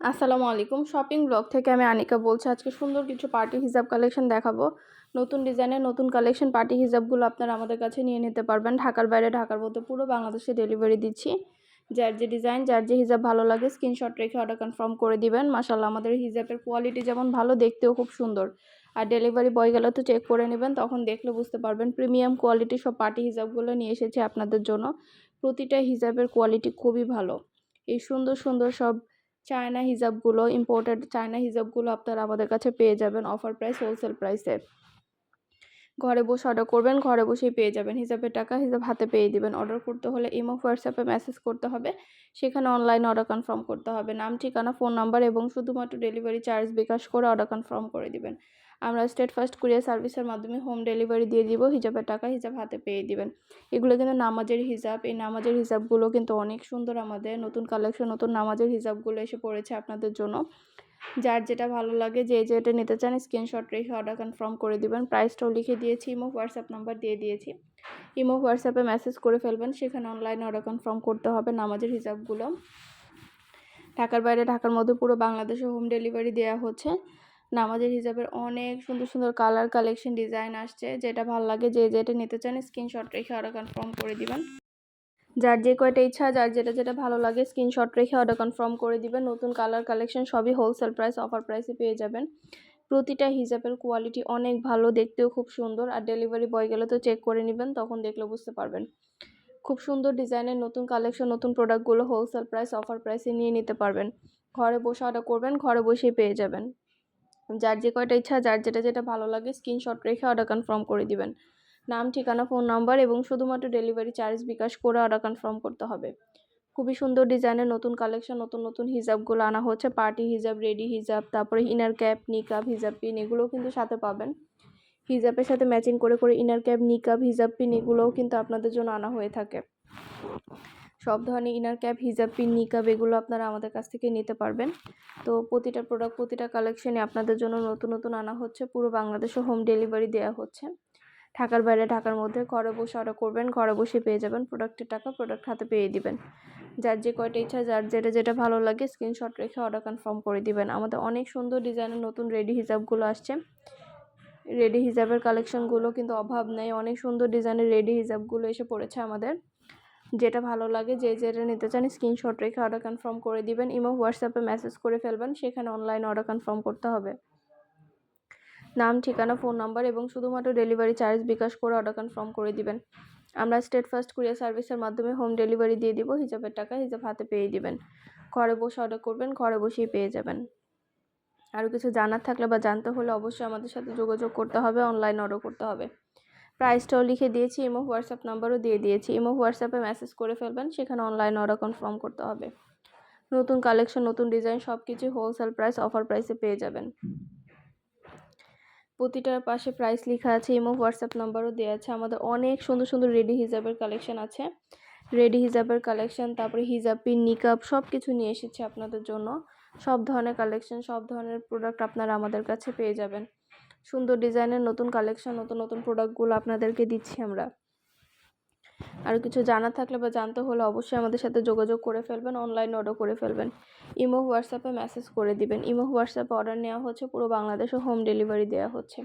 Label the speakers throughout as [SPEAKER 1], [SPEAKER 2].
[SPEAKER 1] আসসালামু আলাইকুম। Shopping blog থেকে আমি আনিকা বলছি, আজকে সুন্দর কিছু পার্টি হিজাব কালেকশন দেখাবো। নতুন ডিজাইনের নতুন কালেকশন পার্টি হিজাবগুলো আপনারা আমাদের কাছে নিয়ে নিতে পারবেন। ঢাকার বাইরে, ঢাকার মধ্যে পুরো বাংলাদেশে ডেলিভারি দিচ্ছি। যার যে ডিজাইন যার যে হিজাব ভালো লাগে স্ক্রিনশট রেখে অর্ডার কনফার্ম করে দিবেন। মাসাল্লাহ আমাদের হিজাবের কোয়ালিটি যেমন ভালো, দেখতেও খুব সুন্দর। আর ডেলিভারি বয় গেলে তো চেক করে নেবেন, তখন দেখলে বুঝতে পারবেন প্রিমিয়াম কোয়ালিটি সব পার্টি হিজাবগুলো নিয়ে এসেছে আপনাদের জন্য। প্রতিটা হিজাবের কোয়ালিটি খুবই ভালো। এই সুন্দর সুন্দর সব চায়না হিজাবগুলো ইম্পোর্টেড চায়না হিজাবগুলো আপনারা আমাদের কাছে পেয়ে যাবেন। অফার প্রাইস হোলসেল প্রাইসে ঘরে বসে অর্ডার করবেন, ঘরে বসেই পেয়ে যাবেন। হিসাবের টাকা হিসাব হাতে পেয়ে দিবেন। অর্ডার করতে হলে ইমো হোয়াটসঅ্যাপে মেসেজ করতে হবে। সেখানে অনলাইনে অর্ডার কনফার্ম করতে হবে। নাম, ঠিকানা ফোন নাম্বার এবং শুধুমাত্র ডেলিভারি চার্জ বিকাশ করে অর্ডার কনফার্ম করে দিবেন। আমরা স্টেট ফার্স্ট কুরিয়ার সার্ভিসের মাধ্যমে হোম ডেলিভারি দিয়ে দিব, হিজাবের টাকা হিসাব হাতে পেয়ে দিবেন। এগুলো কিন্তু নামাজের হিসাব এই নামাজের হিসাবগুলো কিন্তু অনেক সুন্দর আমাদের, নতুন কালেকশন নতুন নামাজের হিসাবগুলো এসে পড়েছে আপনাদের জন্য। যার যেটা ভালো লাগে, যে যেটা নিতে চান স্ক্রিনশট রেখে অর্ডার কনফার্ম করে দিবেন। প্রাইসটাও লিখে দিয়েছি ইমো হোয়াটসঅ্যাপ নাম্বার দিয়ে দিয়েছি। ইমো হোয়াটসঅ্যাপে মেসেজ করে ফেলবেন, সেখানে অনলাইনে অর্ডার কনফার্ম করতে হবে নামাজের হিসাবগুলো ঢাকার বাইরে, ঢাকার মধ্যে পুরো বাংলাদেশে হোম ডেলিভারি দেওয়া হচ্ছে। নামাজের হিসাবের অনেক সুন্দর সুন্দর কালার কালেকশন ডিজাইন আসছে। যেটা ভালো লাগে, যে যেটা নিতে চান স্ক্রিনশট রেখে অর্ডার কনফার্ম করে দিবেন। যার যে কয়টা ইচ্ছা, যার যেটা যেটা ভালো লাগে স্ক্রিনশট রেখে অর্ডার কনফার্ম করে দিবেন। নতুন কালার কালেকশন সবই হোলসেল প্রাইস অফার প্রাইসে পেয়ে যাবেন। প্রতিটা হিজাবের কোয়ালিটি অনেক ভালো, দেখতেও খুব সুন্দর। আর ডেলিভারি বয় গেলে তো চেক করে নেবেন, তখন দেখলে বুঝতে পারবেন। খুব সুন্দর ডিজাইনের নতুন কালেকশন নতুন প্রোডাক্টগুলো হোলসেল প্রাইস অফার প্রাইসে নিয়ে নিতে পারবেন। ঘরে বসে অর্ডার করবেন, ঘরে বসেই পেয়ে যাবেন। যার যে কয়টা ইচ্ছা, যার যেটা যেটা ভালো লাগে স্ক্রিনশট রেখে অর্ডার কনফার্ম করে দিবেন। নাম, ঠিকানা ফোন নাম্বার এবং শুধুমাত্র ডেলিভারি চার্জ বিকাশ করে অর্ডার কনফার্ম করতে হবে। খুবই সুন্দর ডিজাইনের নতুন কালেকশন নতুন নতুন হিজাবগুলো আনা হচ্ছে। পার্টি হিজাব রেডি হিজাব, তারপরে ইনার ক্যাপ নিকাব হিজাব পিন এগুলোও কিন্তু সাথে পাবেন। হিজাবের সাথে ম্যাচিং করে করে ইনার ক্যাপ নিকাব হিজাব পিন এগুলোও কিন্তু আপনাদের জন্য আনা হয়ে থাকে। সব ধরনের ইনার ক্যাপ হিজাব পিন নিকাব এগুলো আপনারা আমাদের কাছ থেকে নিতে পারবেন। তো প্রতিটা প্রোডাক্ট প্রতিটা কালেকশনে আপনাদের জন্য নতুন নতুন আনা হচ্ছে। পুরো বাংলাদেশে হোম ডেলিভারি দেওয়া হচ্ছে। ঢাকার বাইরে, ঢাকার মধ্যে ঘরে বসে অর্ডার করবেন, ঘরে বসে পেয়ে যাবেন প্রোডাক্টের টাকা প্রোডাক্ট হাতে পেয়ে দিবেন। যার যে কয়টা ইচ্ছা, যার যেটা যেটা ভালো লাগে স্ক্রিনশট রেখে অর্ডার কনফার্ম করে দিবেন। আমাদের অনেক সুন্দর ডিজাইনের নতুন রেডি হিসাবগুলো আসছে। রেডি হিজাবের কালেকশনগুলো কিন্তু অভাব নেই। অনেক সুন্দর ডিজাইনের রেডি হিজাবগুলো এসে পড়েছে আমাদের। যেটা ভালো লাগে, যে যেটা নিতে চান স্ক্রিনশট রেখে অর্ডার কনফার্ম করে দিবেন ইমো হোয়াটসঅ্যাপে মেসেজ করে ফেলবেন, সেখানে অনলাইনে অর্ডার কনফার্ম করতে হবে। নাম, ঠিকানা ফোন নাম্বার এবং শুধুমাত্র ডেলিভারি চার্জ বিকাশ করে অর্ডার কনফার্ম করে দিবেন। আমরা স্টেট ফার্স্ট কুরিয়ার সার্ভিসের মাধ্যমে হোম ডেলিভারি দিয়ে দিব, হিসাবের টাকা হিসাব হাতে পেয়ে দিবেন। ঘরে বসে অর্ডার করবেন, ঘরে বসেই পেয়ে যাবেন। আরও কিছু জানার থাকলে বা জানতে হলে অবশ্যই আমাদের সাথে যোগাযোগ করতে হবে অনলাইন অর্ডার করতে হবে। প্রাইসটাও লিখে দিয়েছি ইমো হোয়াটসঅ্যাপ নাম্বারও দিয়ে দিয়েছি। ইমো হোয়াটসঅ্যাপে মেসেজ করে ফেলবেন, সেখানে অনলাইন অর্ডার কনফার্ম করতে হবে। নতুন কালেকশন নতুন ডিজাইন সব কিছুই হোলসেল প্রাইস অফার প্রাইসে পেয়ে যাবেন। প্রতিটার পাশে প্রাইস লেখা আছে ইমো হোয়াটসঅ্যাপ নাম্বারও দেওয়া আছে। আমাদের অনেক সুন্দর সুন্দর রেডি হিজাবের কালেকশন আছে। রেডি হিজাবের কালেকশন তারপরে হিজাব নিকাপ সব কিছু নিয়ে এসেছে আপনাদের জন্য। সব ধরনের কালেকশন সব ধরনের প্রোডাক্ট আপনারা আমাদের কাছে পেয়ে যাবেন। সুন্দর ডিজাইনের নতুন কালেকশন নতুন নতুন প্রোডাক্টগুলো আপনাদেরকে দিচ্ছি আমরা। আর কিছু জানা থাকলে বা জানতে হলে অবশ্যই আমাদের সাথে যোগাযোগ করে ফেলবেন অনলাইন অর্ডার করে ফেলবেন। ইমো, হোয়াটসঅ্যাপে মেসেজ করে দিবেন। ইমো, হোয়াটসঅ্যাপে অর্ডার নেওয়া হচ্ছে, পুরো বাংলাদেশে হোম ডেলিভারি দেওয়া হচ্ছে।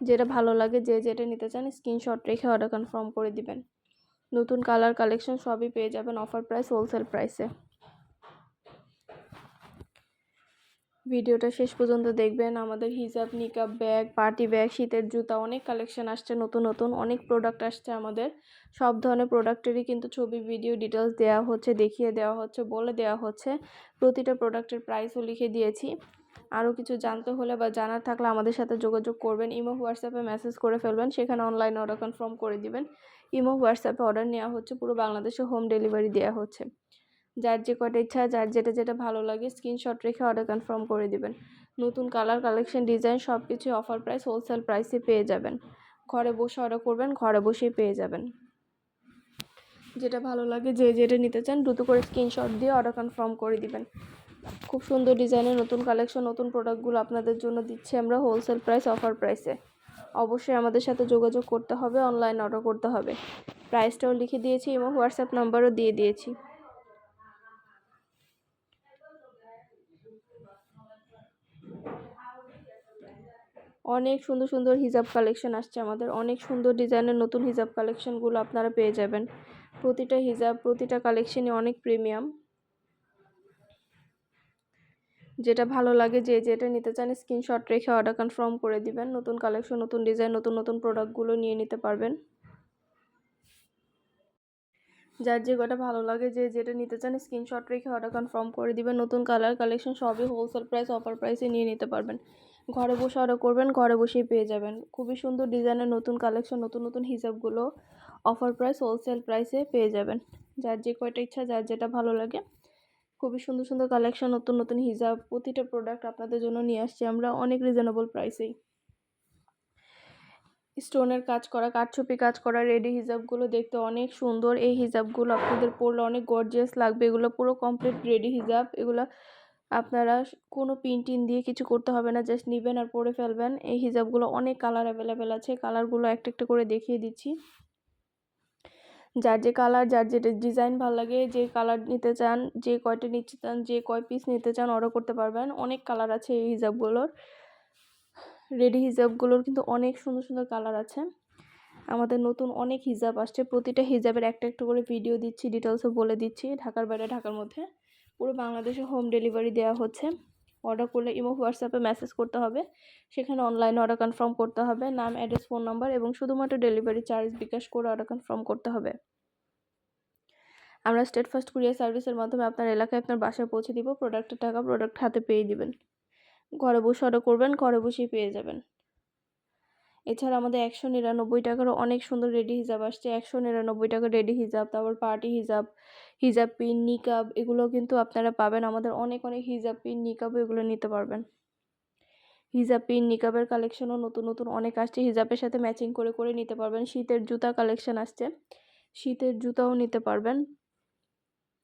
[SPEAKER 1] যেটা ভালো লাগে, যে যেটা নিতে চান স্ক্রিনশট রেখে অর্ডার কনফার্ম করে দিবেন। নতুন কালার কালেকশন সবই পেয়ে যাবেন অফার প্রাইস হোলসেল প্রাইসে ভিডিওটা শেষ পর্যন্ত দেখবেন। আমাদের হিজাব, নিকাব ব্যাগ, পার্টি ব্যাগ, শীতের জুতা, অনেক কালেকশন আসছে নতুন নতুন, অনেক প্রোডাক্ট আসছে আমাদের। সব ধরনের প্রোডাক্টেরই কিন্তু ছবি ভিডিও ডিটেলস দেওয়া হচ্ছে, দেখিয়ে দেওয়া হচ্ছে, বলে দেওয়া হচ্ছে। প্রতিটা প্রোডাক্টের প্রাইসও লিখে দিয়েছি। আরও কিছু জানতে হলে বা জানার থাকলে আমাদের সাথে যোগাযোগ করবেন। ইমো, হোয়াটসঅ্যাপে মেসেজ করে ফেলবেন। সেখানে অনলাইন অর্ডার কনফার্ম করে দিবেন। ইমো, হোয়াটসঅ্যাপে অর্ডার নেওয়া হচ্ছে। পুরো বাংলাদেশে হোম ডেলিভারি দেওয়া হচ্ছে। যার যে কটা ইচ্ছা, যার যেটা যেটা ভালো লাগে স্ক্রিনশট রেখে অর্ডার কনফার্ম করে দিবেন। নতুন কালার কালেকশন ডিজাইন সব কিছু অফার প্রাইস হোলসেল প্রাইসে পেয়ে যাবেন। ঘরে বসে অর্ডার করবেন, ঘরে বসেই পেয়ে যাবেন। যেটা ভালো লাগে, যে যেটা নিতে চান, দ্রুত করে স্ক্রিনশট দিয়ে অর্ডার কনফার্ম করে দিবেন। খুব সুন্দর ডিজাইনের নতুন কালেকশন নতুন প্রোডাক্টগুলো আপনাদের জন্য দিচ্ছি আমরা হোলসেল প্রাইস অফার প্রাইসে অবশ্যই আমাদের সাথে যোগাযোগ করতে হবে অনলাইন অর্ডার করতে হবে। প্রাইসটাও লিখে দিয়েছি এবং হোয়াটসঅ্যাপ নাম্বারও দিয়ে দিয়েছি। অনেক সুন্দর সুন্দর হিজাব কালেকশন আসছে আমাদের। অনেক সুন্দর ডিজাইনের নতুন হিজাব কালেকশনগুলো আপনারা পেয়ে যাবেন। প্রতিটা হিজাব, প্রতিটা কালেকশনই অনেক প্রিমিয়াম যেটা ভালো লাগে যে, যেটা নিতে চান স্ক্রিনশট রেখে অর্ডার কনফার্ম করে দিবেন। নতুন কালেকশন নতুন ডিজাইন নতুন নতুন প্রোডাক্টগুলো নিয়ে নিতে পারবেন। যার যে কটা ভালো লাগে যে, যেটা নিতে চান স্ক্রিনশট রেখে অর্ডার কনফার্ম করে দিবেন। নতুন কালার কালেকশন সবই হোলসেল প্রাইস অফার প্রাইসে নিয়ে নিতে পারবেন। ঘরে বসে অর্ডার করবেন, ঘরে বসেই পেয়ে যাবেন। খুবই সুন্দর ডিজাইনের নতুন কালেকশন নতুন নতুন হিসাবগুলো অফার প্রাইস হোলসেল প্রাইসে পেয়ে যাবেন। যার যে কয়টা ইচ্ছা, যার যেটা ভালো লাগে। খুবই সুন্দর সুন্দর কালেকশন নতুন নতুন হিজাব প্রতিটা প্রোডাক্ট আপনাদের জন্য নিয়ে আসছি আমরা অনেক রিজনেবল প্রাইসেই স্টোনের কাজ করা, কাঠছুপি কাজ করা রেডি হিজাবগুলো দেখতে অনেক সুন্দর। এই হিজাবগুলো আপনাদের পরলে অনেক গর্জিয়াস লাগবে। এগুলো পুরো কমপ্লিট রেডি হিজাব এগুলো আপনারা কোনো পিন টিন দিয়ে কিছু করতে হবে না জাস্ট নেবেন আর পরে ফেলবেন। এই হিজাবগুলো অনেক কালার অ্যাভেলেবেল আছে। কালারগুলো একটা একটা করে দেখিয়ে দিচ্ছি। যার যে কালার যার যেটা ডিজাইন ভালো লাগে, যে কালার নিতে চান, যে কয়টা নিতে চান, যে কয় পিস নিতে চান অর্ডার করতে পারবেন। অনেক কালার আছে এই হিজাবগুলোর। রেডি হিজাবগুলোর কিন্তু অনেক সুন্দর সুন্দর কালার আছে। আমাদের নতুন অনেক হিজাব আসছে। প্রতিটা হিজাবের একটা একটা করে ভিডিও দিচ্ছি ডিটেলসও বলে দিচ্ছি, ঢাকার বাইরে, ঢাকার মধ্যে। পুরো বাংলাদেশে হোম ডেলিভারি দেওয়া হচ্ছে। অর্ডার করলে ইমো, হোয়াটসঅ্যাপে মেসেজ করতে হবে। সেখানে অনলাইনে অর্ডার কনফার্ম করতে হবে। নাম অ্যাড্রেস ফোন নাম্বার এবং শুধুমাত্র ডেলিভারি চার্জ বিকাশ করে অর্ডার কনফার্ম করতে হবে। আমরা স্টেট ফার্স্ট কুরিয়ার সার্ভিসের মাধ্যমে আপনার এলাকায় আপনার বাসায় পৌঁছে দিব। প্রোডাক্টের টাকা প্রোডাক্ট হাতে পেয়ে দিবেন। ঘরে বসে অর্ডার করবেন, ঘরে বসেই পেয়ে যাবেন। এছাড়া আমাদের একশো নিরানব্বই টাকারও অনেক সুন্দর রেডি হিজাব আসছে। একশো নিরানব্বই টাকার রেডি হিজাব, তারপর পার্টি হিজাব হিজাব পিন, নিকাব এগুলো কিন্তু আপনারা পাবেন। আমাদের অনেক অনেক হিজাব পিন নিকাব এগুলো নিতে পারবেন। হিজাব পিন, নিকাবের কালেকশনও নতুন নতুন অনেক আসছে। হিজাবের সাথে ম্যাচিং করে করে নিতে পারবেন। শীতের জুতা কালেকশন আসছে। শীতের জুতাও নিতে পারবেন।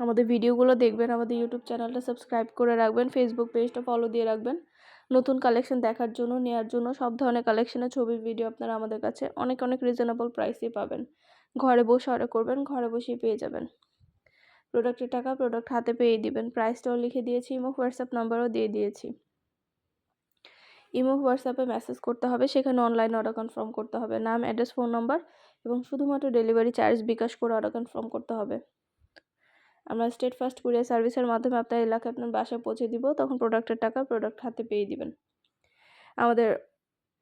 [SPEAKER 1] আমাদের ভিডিওগুলো দেখবেন। আমাদের ইউটিউব চ্যানেলটা সাবস্ক্রাইব করে রাখবেন। ফেসবুক পেজটা ফলো দিয়ে রাখবেন। নতুন কালেকশন দেখার জন্য নেওয়ার জন্য সব ধরনের কালেকশনের ছবি ভিডিও আপনারা আমাদের কাছে অনেক অনেক রিজনেবল প্রাইসে পাবেন। ঘরে বসে অর্ডার করবেন, ঘরে বসেই পেয়ে যাবেন। প্রোডাক্টের টাকা প্রোডাক্ট হাতে পেয়ে দিবেন। প্রাইসটাও লিখে দিয়েছি ইমো হোয়াটসঅ্যাপ নাম্বারও দিয়ে দিয়েছি। ইমো হোয়াটসঅ্যাপে মেসেজ করতে হবে, সেখানে অনলাইন অর্ডার কনফার্ম করতে হবে। নাম অ্যাড্রেস ফোন নাম্বার এবং শুধুমাত্র ডেলিভারি চার্জ বিকাশ করে অর্ডার কনফার্ম করতে হবে। আমরা স্টেট ফার্স্ট কুরিয়ার সার্ভিসের মাধ্যমে আপনার এলাকায় আপনার বাসায় পৌঁছে দিব, তখন প্রোডাক্টের টাকা প্রোডাক্ট হাতে পেয়ে দিবেন। আমাদের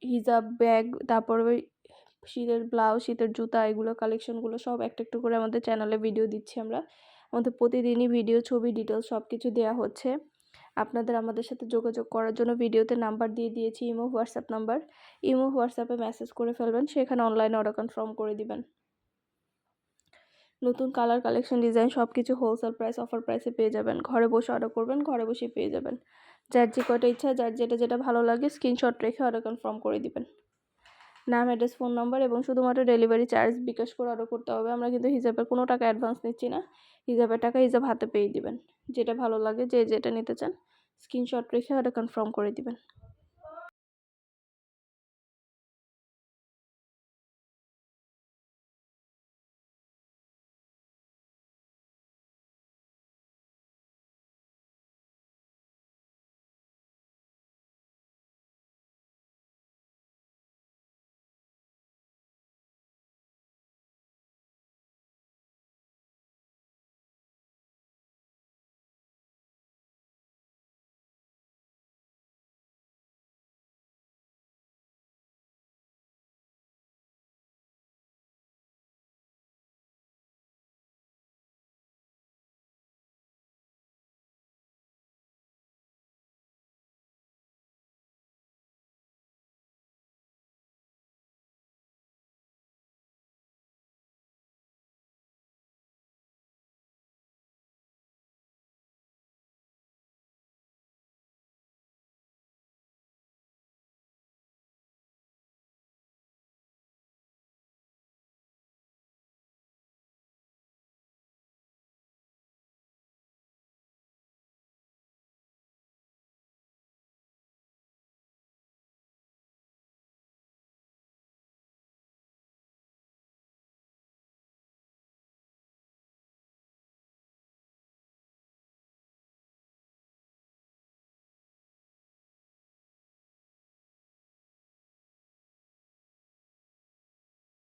[SPEAKER 1] হিজাব ব্যাগ তারপর ওই শীতের ব্লাউজ শীতের জুতা, এগুলো কালেকশনগুলো সব একটা একটু করে আমাদের চ্যানেলে ভিডিও দিচ্ছি আমরা। আমাদের প্রতিদিনই ভিডিও ছবি ডিটেলস সব কিছু দেওয়া হচ্ছে। আপনাদের আমাদের সাথে যোগাযোগ করার জন্য ভিডিওতে নাম্বার দিয়ে দিয়েছি, ইমো, হোয়াটসঅ্যাপ নাম্বার ইমো, হোয়াটসঅ্যাপে মেসেজ করে ফেলবেন, সেখানে অনলাইনে অর্ডার কনফার্ম করে দিবেন। নতুন কালার কালেকশন ডিজাইন সব কিছু হোলসেল প্রাইস অফার প্রাইসে পেয়ে যাবেন। ঘরে বসে অর্ডার করবেন, ঘরে বসেই পেয়ে যাবেন। যার যে কয়টা ইচ্ছা, যার যেটা যেটা ভালো লাগে স্ক্রিনশট রেখে অর্ডার কনফার্ম করে দিবেন। নাম অ্যাড্রেস ফোন নাম্বার এবং শুধুমাত্র ডেলিভারি চার্জ বিকাশ করে অর্ডার করতে হবে। আমরা কিন্তু হিসাবের কোনো টাকা অ্যাডভান্স নিচ্ছি না। হিসাবের টাকা হিসাব হাতে পেয়ে দিবেন। যেটা ভালো লাগে, যে যেটা নিতে চান স্ক্রিনশট রেখে অর্ডার কনফার্ম করে দিবেন।